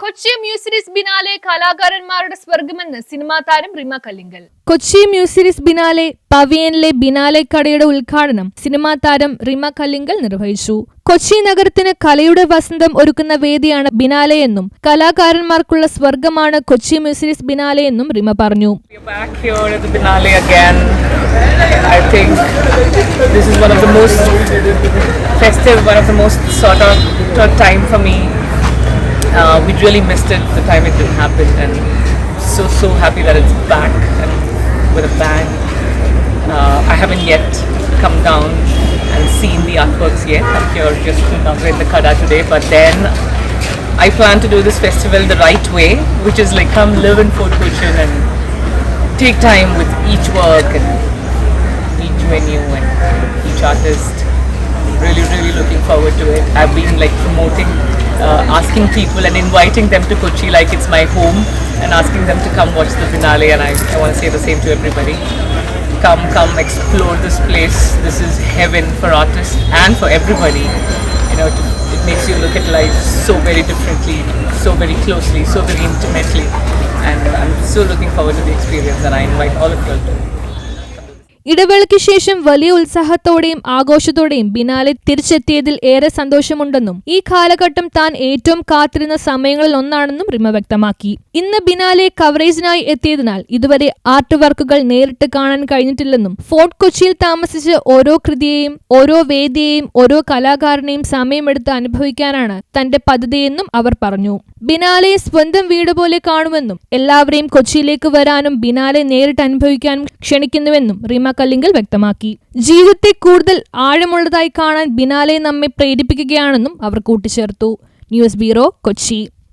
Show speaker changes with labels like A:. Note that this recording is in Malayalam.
A: കൊച്ചി മ്യൂസിരിസ് ബിനാലെ കലാകാരന്മാരുടെ സ്വർഗമെന്ന് സിനിമാ താരം റിമ കല്ലിങ്കൽ
B: കൊച്ചി മ്യൂസിരിസ് ബിനാലെ പവിയനിലെ ബിനാലെ കടയുടെ ഉദ്ഘാടനം സിനിമാ താരം റിമ കല്ലിങ്കൽ നിർവഹിച്ചു കൊച്ചി നഗരത്തിന് കലയുടെ വസന്തം ഒരുക്കുന്ന വേദിയാണ് ബിനാലെ എന്നും കലാകാരന്മാർക്കുള്ള സ്വർഗമാണ് കൊച്ചി മ്യൂസിരിസ് ബിനാലെ എന്നും റിമ പറഞ്ഞു
C: We're back here at the finale again. I think this is one of the most festive, one of the most sort of time for me. Uh, we really missed it the time it didn't happen, and so so happy that it's back and with a bang. Uh, I haven't yet come down and seen the artworks yet. I'm here just to inaugurate the Kada today, but then I plan to do this festival the right way, which is like come live in Fort Cochin and take time with each work and each venue and each artist. Really, really looking forward to it. I've been like promoting, Uh, asking people and inviting them to Kochi like it's my home and asking them to come watch the finale. And I, I want to say the same to everybody. Come, come, explore this place. This is heaven for artists and for everybody. You know, to, it makes you look at life so very differently, so very closely, so very intimately. And I'm so looking forward to the experience, and I invite all of you to.
B: ഇടവേളയ്ക്ക് ശേഷം വലിയ ഉത്സാഹത്തോടെയും ആഘോഷത്തോടെയും ബിനാലെ തിരിച്ചെത്തിയതിൽ ഏറെ സന്തോഷമുണ്ടെന്നും ഈ കാലഘട്ടം താൻ ഏറ്റവും കാത്തിരുന്ന സമയങ്ങളിൽ ഒന്നാണെന്നും റിമ വ്യക്തമാക്കി. ഇന്ന് ബിനാലെ കവറേജിനായി എത്തിയതിനാൽ ഇതുവരെ ആർട്ട് വർക്കുകൾ നേരിട്ട് കാണാൻ കഴിഞ്ഞിട്ടില്ലെന്നും ഫോർട്ട് കൊച്ചിയിൽ താമസിച്ച് ഓരോ കൃതിയെയും ഓരോ വേദിയെയും ഓരോ കലാകാരനെയും സമയമെടുത്ത് അനുഭവിക്കാനാണ് തന്റെ പദ്ധതിയെന്നും അവർ പറഞ്ഞു. ബിനാലെ സ്വന്തം വീട് പോലെ കാണുമെന്നും എല്ലാവരെയും കൊച്ചിയിലേക്ക് വരാനും ബിനാലെ നേരിട്ട് അനുഭവിക്കാനും ക്ഷണിക്കുന്നുവെന്നും റീമ കല്ലിങ്കൽ വ്യക്തമാക്കി. ജീവിതത്തെ കൂടുതൽ ആഴമുള്ളതായി കാണാൻ ബിനാലെ നമ്മെ പ്രേരിപ്പിക്കുകയാണെന്നും അവർ കൂട്ടിച്ചേർത്തു. News bureau Kochi.